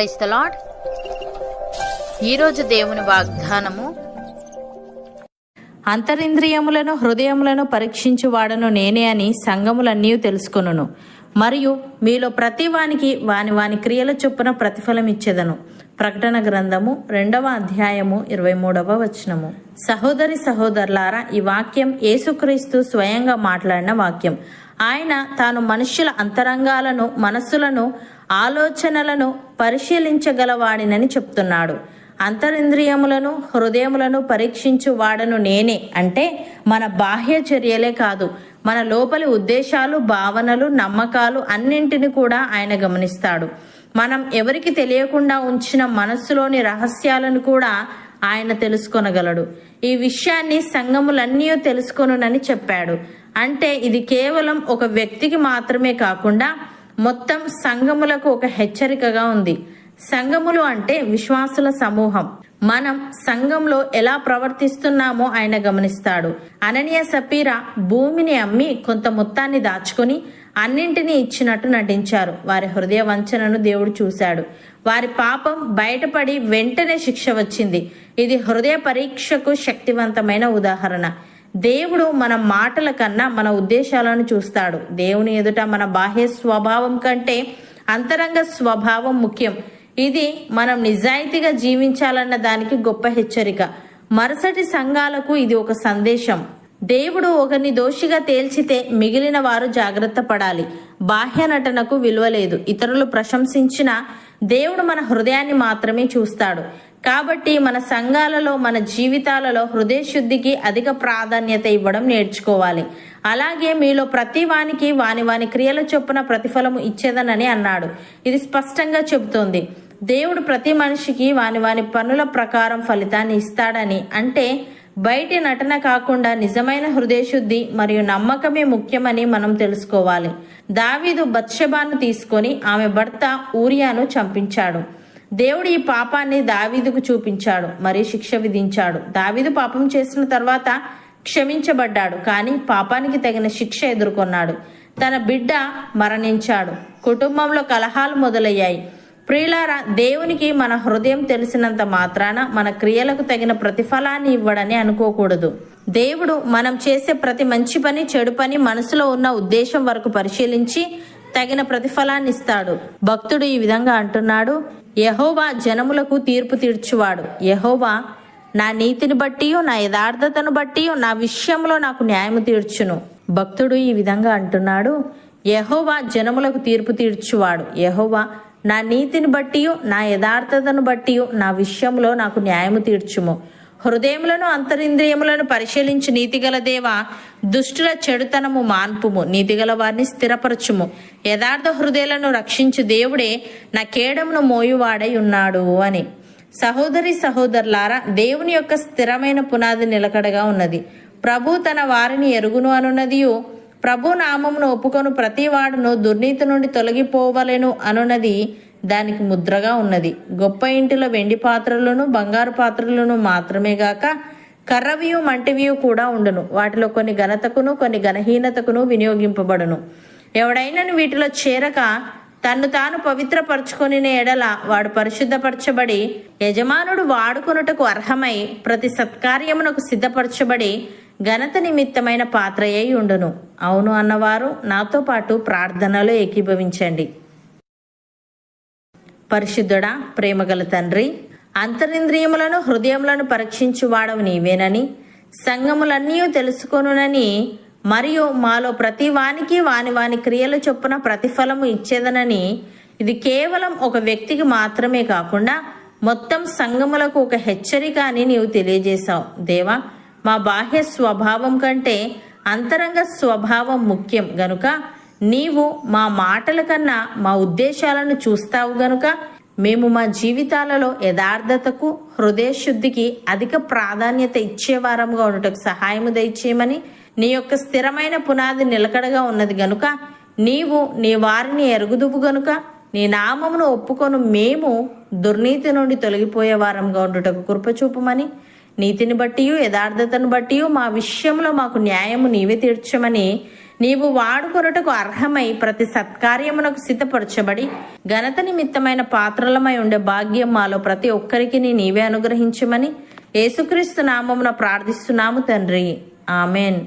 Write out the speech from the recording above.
Price the lord ఈరోజు దేవుని వాగ్దానము అంతరింద్రియములను హృదయములను పరీక్షించువాడను నేనే అని సంగములన్నీ తెలుసుకొనును. మరియు మీలో ప్రతి వానికి వాని వాని క్రియల చొప్పున ప్రతిఫలం ఇచ్చేదను ప్రకటన గ్రంథము రెండవ అధ్యాయము ఇరవై మూడవ వచనము. సహోదరి సహోదరులారా ఈ వాక్యం యేసుక్రీస్తు స్వయంగా మాట్లాడిన వాక్యం. ఆయన తాను మనుష్యుల అంతరంగాలను మనస్సులను ఆలోచనలను పరిశీలించగలవాడినని చెప్తున్నాడు. అంతరింద్రియములను హృదయములను పరీక్షించు వాడను నేనే అంటే మన బాహ్య చర్యలే కాదు. మన లోపలి ఉద్దేశాలు భావనలు నమ్మకాలు అన్నింటిని కూడా ఆయన గమనిస్తాడు. మనం ఎవరికి తెలియకుండా ఉంచిన మనస్సులోని రహస్యాలను కూడా ఆయన తెలుసుకొనగలడు. ఈ విషయాన్ని సంఘములన్నీ తెలుసుకొనునని చెప్పాడు. అంటే ఇది కేవలం ఒక వ్యక్తికి మాత్రమే కాకుండా మొత్తం సంఘములకు ఒక హెచ్చరికగా ఉంది. సంఘములు అంటే విశ్వాసుల సమూహం. మనం సంఘంలో ఎలా ప్రవర్తిస్తున్నామో ఆయన గమనిస్తాడు. అననీయ సపీరా భూమిని అమ్మి కొంత మొత్తాన్ని దాచుకుని అన్నింటినీ ఇచ్చినట్టు నటించారు. వారి హృదయ వంచనను దేవుడు చూశాడు. వారి పాపం బయటపడి వెంటనే శిక్ష వచ్చింది. ఇది హృదయ పరీక్షకు శక్తివంతమైన ఉదాహరణ. దేవుడు మన మాటల కన్నా మన ఉద్దేశాలను చూస్తాడు. దేవుని ఎదుట మన బాహ్య స్వభావం కంటే అంతరంగ స్వభావం ముఖ్యం. ఇది మనం నిజాయితీగా జీవించాలన్న దానికి గొప్ప హెచ్చరిక. మరుసటి సంఘాలకు ఇది ఒక సందేశం. దేవుడు ఒకరిని దోషిగా తేల్చితే మిగిలిన వారు జాగ్రత్త పడాలి. బాహ్య నటనకు విలువ లేదు. ఇతరులు ప్రశంసించిన దేవుడు మన హృదయాన్ని మాత్రమే చూస్తాడు. కాబట్టి మన సంఘాలలో మన జీవితాలలో హృదయశుద్ధికి అధిక ప్రాధాన్యత ఇవ్వడం నేర్చుకోవాలి. అలాగే మీలో ప్రతి వానికి వాని వాని క్రియల చొప్పున ప్రతిఫలము ఇచ్చేదనని అన్నాడు. ఇది స్పష్టంగా చెబుతోంది. దేవుడు ప్రతి మనిషికి వాని వాని పనుల ప్రకారం ఫలితాన్ని ఇస్తాడని అంటే బయటి నటన కాకుండా నిజమైన హృదయశుద్ధి మరియు నమ్మకమే ముఖ్యమని మనం తెలుసుకోవాలి. దావీదు బత్షబాను తీసుకొని ఆమె భర్త ఊరియాను చంపించాడు. దేవుడు ఈ పాపాన్ని దావీదుకు చూపించాడు మరియు శిక్ష విధించాడు. దావీదు పాపం చేసిన తర్వాత క్షమించబడ్డాడు కానీ పాపానికి తగిన శిక్ష ఎదుర్కొన్నాడు. తన బిడ్డ మరణించాడు. కుటుంబంలో కలహాలు మొదలయ్యాయి. ప్రియులారా దేవునికి మన హృదయం తెలిసినంత మాత్రాన మన క్రియలకు తగిన ప్రతిఫలాన్ని ఇవ్వడని అనుకోకూడదు. దేవుడు మనం చేసే ప్రతి మంచి పని చెడు పని మనసులో ఉన్న ఉద్దేశం వరకు పరిశీలించి తగిన ప్రతిఫలాన్ని ఇస్తాడు. భక్తుడు ఈ విధంగా అంటున్నాడు యహోవా జనములకు తీర్పు తీర్చువాడు. యహోవా నా నీతిని బట్టి నా యథార్థతను బట్టి నా విషయంలో నాకు న్యాయము తీర్చును. భక్తుడు ఈ విధంగా అంటున్నాడు. యహోవా జనములకు తీర్పు తీర్చువాడు. యహోవా నా నీతిని బట్టి నా యథార్థతను బట్టి నా విషయంలో నాకు న్యాయము తీర్చుము. హృదయములను అంతరింద్రియములను పరిశీలించి నీతిగల దేవ దుష్టుల చెడుతనము మాన్పుము. నీతిగల వారిని స్థిరపరచుము. యథార్థ హృదయాలను రక్షించు దేవుడే నా కేడమును మోయువాడై ఉన్నాడు అని. సహోదరి సహోదరులారా దేవుని యొక్క స్థిరమైన పునాది నిలకడగా ఉన్నది. ప్రభు తన వారిని ఎరుగును అనున్నదియు. ప్రభు నామమును ఒప్పుకొను. ప్రతి వాడును దుర్నీతి నుండి తొలగిపోవలెను అనున్నది దానికి ముద్రగా ఉన్నది. గొప్ప ఇంటిలో వెండి పాత్రలను బంగారు పాత్రలను మాత్రమే గాక కర్రవియు మంటివియు కూడా ఉండును. వాటిలో కొన్ని ఘనతకును కొన్ని ఘనహీనతకును వినియోగింపబడును. ఎవడైనను వీటిలో చేరక తన్ను తాను పవిత్రపరచుకొని ఎడల వాడు పరిశుద్ధపరచబడి యజమానుడు వాడుకొనుటకు అర్హమై ప్రతి సత్కార్యమునకు సిద్ధపరచబడి ఘనత నిమిత్తమైన పాత్రయ్యి ఉండును. అవును అన్నవారు నాతో పాటు ప్రార్థనలో ఏకీభవించండి. పరిశుద్ధుడా ప్రేమగల తండ్రి అంతరింద్రియములను హృదయములను పరీక్షించువాడవు నీవేనని సంగములన్నీ తెలుసుకొనునని మరియు మాలో ప్రతి వానికి వాని వాని క్రియలు చొప్పున ప్రతిఫలము ఇచ్చేదనని ఇది కేవలం ఒక వ్యక్తికి మాత్రమే కాకుండా మొత్తం సంగములకు ఒక హెచ్చరిక అని నీవు తెలియజేశావు. దేవా మా బాహ్య స్వభావం కంటే అంతరంగ స్వభావం ముఖ్యం గనుక నీవు మా మాటల కన్నా మా ఉద్దేశాలను చూస్తావు గనుక మేము మా జీవితాలలో యథార్థతకు హృదయ శుద్ధికి అధిక ప్రాధాన్యత ఇచ్చేవారంగా ఉండటకు సహాయము దయచేయమని నీ యొక్క స్థిరమైన పునాది నిలకడగా ఉన్నది గనుక నీవు నీ వారిని ఎరుగుదువు గనుక నీ నామమును ఒప్పుకొను మేము దుర్నీతి నుండి తొలగిపోయే వారంగా ఉండుటకు కృపచూపమని నీతిని బట్టి యథార్థతను బట్టి మా విషయంలో మాకు న్యాయము నీవే తీర్చమని నీవు వాడుకొనుటకు అర్హమై ప్రతి సత్కార్యమునకు సిద్ధపరచబడి ఘనత నిమిత్తమైన పాత్రలమై ఉండే భాగ్యం మాలో ప్రతి ఒక్కరికి నీవే అనుగ్రహించమని యేసుక్రీస్తు నామమున ప్రార్థిస్తున్నాము తండ్రి. ఆమెన్.